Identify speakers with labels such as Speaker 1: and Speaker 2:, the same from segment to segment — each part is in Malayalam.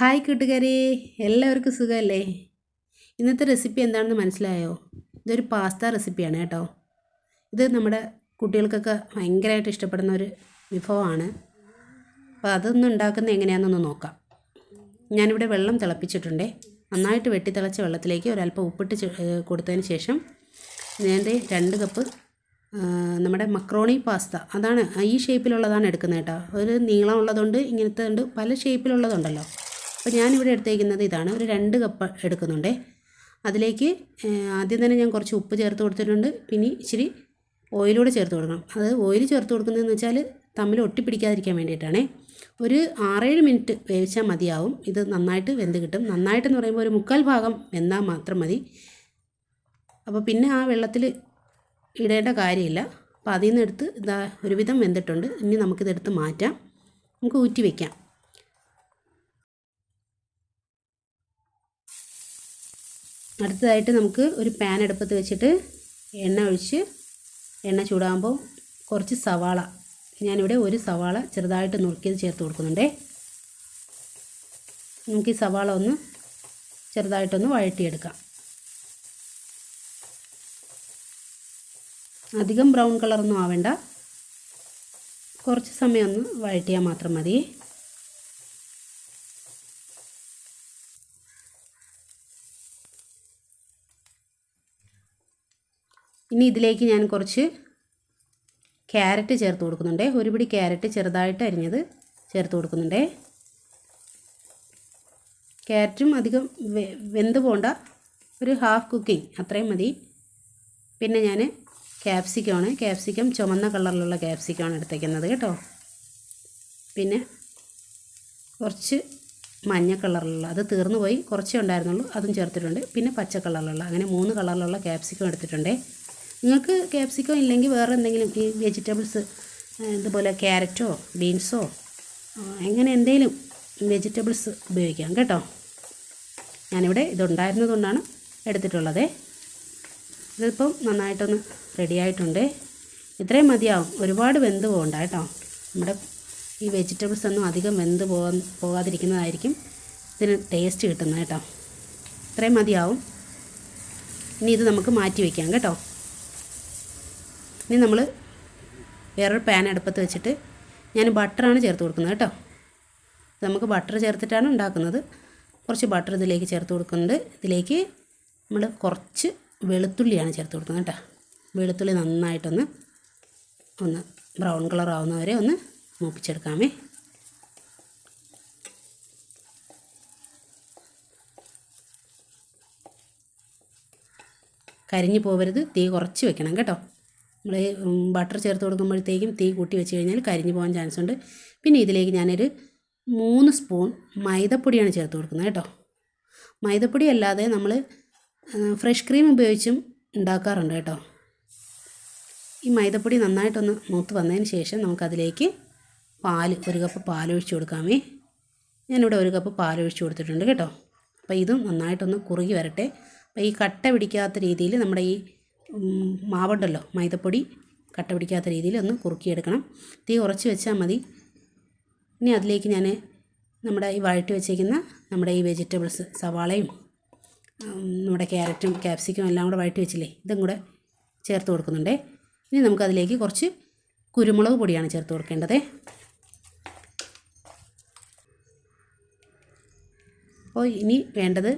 Speaker 1: ഹായ് കൂട്ടുകാരെ എല്ലാവർക്കും സുഖമല്ലേ? ഇന്നത്തെ റെസിപ്പി എന്താണെന്ന് മനസ്സിലായോ? ഇതൊരു പാസ്ത റെസിപ്പിയാണ് കേട്ടോ. ഇത് നമ്മുടെ കുട്ടികൾക്കൊക്കെ ഭയങ്കരമായിട്ട് ഇഷ്ടപ്പെടുന്ന ഒരു വിഭവമാണ്. അപ്പോൾ അതൊന്നും ഉണ്ടാക്കുന്നത് എങ്ങനെയാണെന്നൊന്ന് നോക്കാം. ഞാനിവിടെ വെള്ളം തിളപ്പിച്ചിട്ടുണ്ടേ. നന്നായിട്ട് വെട്ടി തിളച്ച വെള്ളത്തിലേക്ക് ഒരല്പം ഉപ്പിട്ട് കൊടുത്തതിന് ശേഷം ഞാൻ രണ്ട് കപ്പ് നമ്മുടെ മക്രോണി പാസ്ത. അതാണ് ഈ ഷേപ്പിലുള്ളതാണ് എടുക്കുന്നത് കേട്ടോ. ഒരു നീളമുള്ളതുണ്ട് ഇങ്ങനത്തെ ഉണ്ട് പല ഷേപ്പിലുള്ളതുണ്ടല്ലോ അപ്പോൾ ഞാനിവിടെ എടുത്തേക്കുന്നത് ഇതാണ്. ഒരു രണ്ട് കപ്പ് എടുക്കുന്നുണ്ടേ. അതിലേക്ക് ആദ്യം തന്നെ ഞാൻ കുറച്ച് ഉപ്പ് ചേർത്ത് കൊടുത്തിട്ടുണ്ട്. പിന്നെ ഇച്ചിരി ഓയിലൂടെ ചേർത്ത് കൊടുക്കണം. അത് ഓയിൽ ചേർത്ത് കൊടുക്കുന്നതെന്ന് വെച്ചാൽ തമ്മിൽ ഒട്ടിപ്പിടിക്കാതിരിക്കാൻ വേണ്ടിയിട്ടാണേ. ഒരു ആറേഴ് മിനിറ്റ് വേവിച്ചാൽ മതിയാവും. ഇത് നന്നായിട്ട് വെന്ത് കിട്ടും. നന്നായിട്ടെന്ന് പറയുമ്പോൾ ഒരു മുക്കാൽ ഭാഗം വെന്താൽ മാത്രം മതി. അപ്പോൾ പിന്നെ ആ വെള്ളത്തിൽ ഇടേണ്ട കാര്യമില്ല. അപ്പോൾ അതിൽ നിന്ന് എടുത്ത് ഇതാ ഒരുവിധം വെന്തിട്ടുണ്ട്. ഇനി നമുക്കിതെടുത്ത് മാറ്റാം. നമുക്ക് ഊറ്റി വയ്ക്കാം അടുത്തതായിട്ട് നമുക്ക് ഒരു പാൻ അടുപ്പത്ത് വെച്ചിട്ട് എണ്ണ ഒഴിച്ച് എണ്ണ ചൂടാകുമ്പോൾ കുറച്ച് സവാള. ഞാനിവിടെ ഒരു സവാള ചെറുതായിട്ട് നുറുക്കിയത് ചേർത്ത് കൊടുക്കുന്നുണ്ടേ. നമുക്ക് ഈ സവാള ഒന്ന് ചെറുതായിട്ടൊന്ന് വഴറ്റിയെടുക്കാം. അധികം ബ്രൗൺ കളറൊന്നും ആവേണ്ട. കുറച്ച് സമയം ഒന്ന് വഴറ്റിയാൽ മാത്രം മതി. ഇനി ഇതിലേക്ക് ഞാൻ കുറച്ച് ക്യാരറ്റ് ചേർത്ത് കൊടുക്കുന്നുണ്ട്. ഒരു പിടി ക്യാരറ്റ് ചെറുതായിട്ട് അരിഞ്ഞത് ചേർത്ത് കൊടുക്കുന്നുണ്ട്. ക്യാരറ്റും അധികം വെന്ത് പോണ്ട. ഒരു ഹാഫ് കുക്കിംഗ് അത്രയും മതി. പിന്നെ ഞാൻ ക്യാപ്സിക്കമാണ് ക്യാപ്സിക്കം ചുമന്ന കളറിലുള്ള ക്യാപ്സിക്കമാണ് എടുത്തേക്കുന്നത് കേട്ടോ. പിന്നെ കുറച്ച് മഞ്ഞ കളറിലുള്ള അത് തീർന്നു പോയി. കുറച്ചേ ഉണ്ടായിരുന്നുള്ളൂ അതും ചേർത്തിട്ടുണ്ട്. പിന്നെ പച്ച കളറിലുള്ള അങ്ങനെ മൂന്ന് കളറിലുള്ള ക്യാപ്സിക്കം എടുത്തിട്ടുണ്ട്. നിങ്ങൾക്ക് ക്യാപ്സിക്കം ഇല്ലെങ്കിൽ വേറെ എന്തെങ്കിലും ഈ വെജിറ്റബിൾസ് ഇതുപോലെ ക്യാരറ്റോ ബീൻസോ അങ്ങനെ എന്തെങ്കിലും വെജിറ്റബിൾസ് ഉപയോഗിക്കാം കേട്ടോ. ഞാനിവിടെ ഇതുണ്ടായിരുന്നതുകൊണ്ടാണ് എടുത്തിട്ടുള്ളത്. ഇതിപ്പം നന്നായിട്ടൊന്ന് റെഡി ആയിട്ടുണ്ട്. ഇത്രയും മതിയാവും. ഒരുപാട് വെന്ത് പോകണ്ട കേട്ടോ. നമ്മുടെ ഈ വെജിറ്റബിൾസ് ഒന്നും അധികം വെന്ത് പോകാൻ പോകാതിരിക്കുന്നതായിരിക്കും ഇതിന് ടേസ്റ്റ് കിട്ടുന്നത് കേട്ടോ. ഇത്രയും മതിയാവും. ഇനി ഇത് നമുക്ക് മാറ്റി വയ്ക്കാം കേട്ടോ. ഇനി നമ്മൾ വേറൊരു പാൻ അടുപ്പത്ത് വെച്ചിട്ട് ഞാൻ ബട്ടറാണ് ചേർത്ത് കൊടുക്കുന്നത് കേട്ടോ. നമുക്ക് ബട്ടർ ചേർത്തിട്ടാണ് ഉണ്ടാക്കുന്നത്. കുറച്ച് ബട്ടർ ഇതിലേക്ക് ചേർത്ത് കൊടുക്കുന്നുണ്ട്. ഇതിലേക്ക് നമ്മൾ കുറച്ച് വെളുത്തുള്ളിയാണ് ചേർത്ത് കൊടുക്കുന്നത് കേട്ടോ. വെളുത്തുള്ളി നന്നായിട്ടൊന്ന് ഒന്ന് ബ്രൗൺ കളർ ആവുന്നവരെ ഒന്ന് മൂപ്പിച്ചെടുക്കാമേ. കരിഞ്ഞു പോവരുത്. തീ കുറച്ച് വെക്കണം കേട്ടോ. നമ്മൾ ബട്ടർ ചേർത്ത് കൊടുക്കുമ്പോഴത്തേക്കും തീ കൂട്ടി വെച്ച് കഴിഞ്ഞാൽ കരിഞ്ഞു പോകാൻ ചാൻസ് ഉണ്ട്. പിന്നെ ഇതിലേക്ക് ഞാനൊരു മൂന്ന് സ്പൂൺ മൈദപ്പൊടിയാണ് ചേർത്ത് കൊടുക്കുന്നത് കേട്ടോ. മൈദപ്പൊടി അല്ലാതെ നമ്മൾ ഫ്രഷ് ക്രീം ഉപയോഗിച്ചും ഉണ്ടാക്കാറുണ്ട് കേട്ടോ. ഈ മൈദപ്പൊടി നന്നായിട്ടൊന്ന് മൂത്ത് വന്നതിന് ശേഷം നമുക്കതിലേക്ക് പാൽ ഒരു കപ്പ് പാൽ ഒഴിച്ച് കൊടുക്കാമേ. ഞാനിവിടെ ഒരു കപ്പ് പാൽ ഒഴിച്ച് കൊടുത്തിട്ടുണ്ട് കേട്ടോ. അപ്പോൾ ഇതും നന്നായിട്ടൊന്ന് കുറുകി വരട്ടെ. അപ്പോൾ ഈ കട്ട പിടിക്കാത്ത രീതിയിൽ നമ്മുടെ ഈ മാവുണ്ടല്ലോ. മൈദപ്പൊടി കട്ട പിടിക്കാത്ത രീതിയിൽ ഒന്ന് കുറുക്കിയെടുക്കണം. തീ കുറച്ച് വെച്ചാൽ മതി. ഇനി അതിലേക്ക് ഞാൻ നമ്മുടെ ഈ വഴറ്റി വെച്ചേക്കുന്ന നമ്മുടെ ഈ വെജിറ്റബിൾസ് സവാളയും നമ്മുടെ ക്യാരറ്റും ക്യാപ്സിക്കും എല്ലാം കൂടെ വഴറ്റി വെച്ചില്ലേ ഇതും കൂടെ ചേർത്ത് കൊടുക്കുന്നുണ്ട്. ഇനി നമുക്കതിലേക്ക് കുറച്ച് കുരുമുളക് പൊടിയാണ് ചേർത്ത് കൊടുക്കേണ്ടത്. അപ്പോൾ ഇനി വേണ്ടത്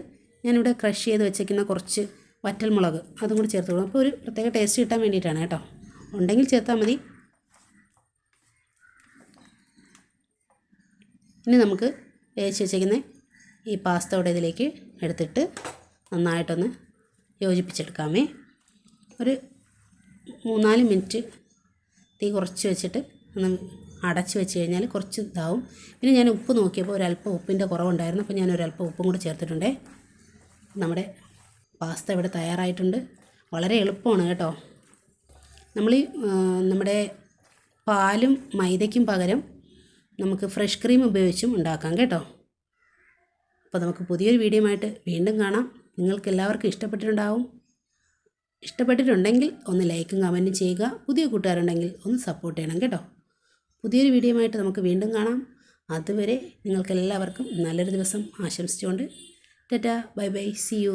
Speaker 1: ഞാനിവിടെ ക്രഷ് ചെയ്ത് വെച്ചേക്കുന്ന കുറച്ച് വറ്റൽമുളക് അതും കൂടി ചേർത്ത് കൊടുക്കും അപ്പോൾ ഒരു പ്രത്യേക ടേസ്റ്റ് കിട്ടാൻ വേണ്ടിയിട്ടാണ് കേട്ടോ. ഉണ്ടെങ്കിൽ ചേർത്താൽ മതി. ഇനി നമുക്ക് വേവിച്ച് വെച്ചേക്കുന്ന ഈ പാസ്ത ഇവിടെ ഇതിലേക്ക് എടുത്തിട്ട് നന്നായിട്ടൊന്ന് യോജിപ്പിച്ചെടുക്കാമേ. ഒരു മൂന്നാൽ മിനിറ്റ് തീ കുറച്ച് വെച്ചിട്ട് ഒന്ന് അടച്ച് വെച്ച് കഴിഞ്ഞാൽ കുറച്ച് ഇതാവും. പിന്നെ ഞാൻ ഉപ്പ് നോക്കിയപ്പോൾ ഒരല്പം ഉപ്പിന്റെ കുറവുണ്ടായിരുന്നു. അപ്പോൾ ഞാൻ ഒരല്പം ഉപ്പും കൂടി ചേർത്തിട്ടുണ്ടേ. നമ്മുടെ പാസ്ത ഇവിടെ തയ്യാറായിട്ടുണ്ട്. വളരെ എളുപ്പമാണ് കേട്ടോ. നമ്മൾ നമ്മുടെ പാലും മൈദയ്ക്കും പകരം നമുക്ക് ഫ്രഷ് ക്രീം ഉപയോഗിച്ചും ഉണ്ടാക്കാം കേട്ടോ. അപ്പോൾ നമുക്ക് പുതിയൊരു വീഡിയോ ആയിട്ട് വീണ്ടും കാണാം. നിങ്ങൾക്ക് എല്ലാവർക്കും ഇഷ്ടപ്പെട്ടിട്ടുണ്ടാവും. ഇഷ്ടപ്പെട്ടിട്ടുണ്ടെങ്കിൽ ഒന്ന് ലൈക്കും കമന്റും ചെയ്യുക. പുതിയ കൂട്ടുകാരുണ്ടെങ്കിൽ ഒന്ന് സപ്പോർട്ട് ചെയ്യണം കേട്ടോ. പുതിയൊരു വീഡിയോ ആയിട്ട് നമുക്ക് വീണ്ടും കാണാം. അതുവരെ നിങ്ങൾക്കെല്ലാവർക്കും നല്ലൊരു ദിവസം ആശംസിച്ചുകൊണ്ട് tata bye bye see you.